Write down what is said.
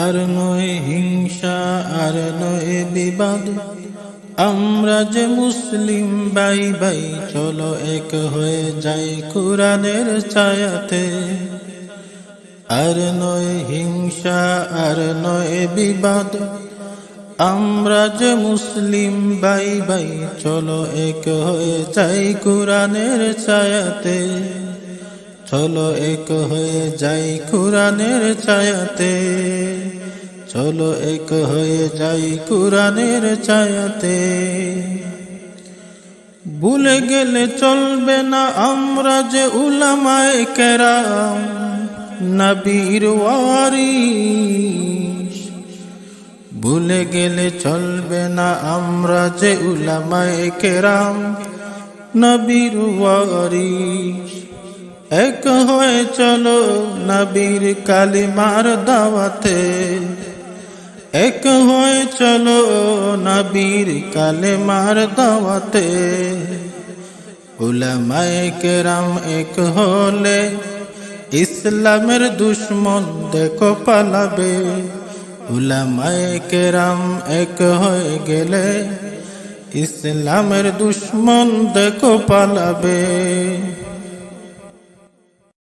আর নয় হিংসা, আর নয় বিবাদ। আমরা যে মুসলিম, বাই বাই, চলো এক হয়ে যাই কোরআনের ছায়াতে। আর নয় হিংসা, আর নয় বিবাদ। আমরা যে মুসলিম, বাই বাই, চলো এক হয়ে যাই কোরআনের ছায়াতে। চলো এক হয়ে যাই কোরআনের ছায়াতে। চলো এক হয়ে যাই কোরআনের ছায়াতে। ভুলে গেলে চলবে না আমরা যে উলামায়ে কেরাম, নবীর ওয়ারিস ভুলে গেলে চলবে না আমরা যে উলামায়ে কেরাম, নবীর ওয়ারিস এক হয়ে চলো নবীর কালিমার দাওয়াতে। এক হয়ে চলো নবীর কালেমার দাওয়াতে। উলামায়ে কেরাম এক হলে ইসলামের দুশ্মন দেখো পালাবে। উলামায়ে কেরাম এক হয়ে গেলে ইসলামের দুশ্মন দেখো পালাবে।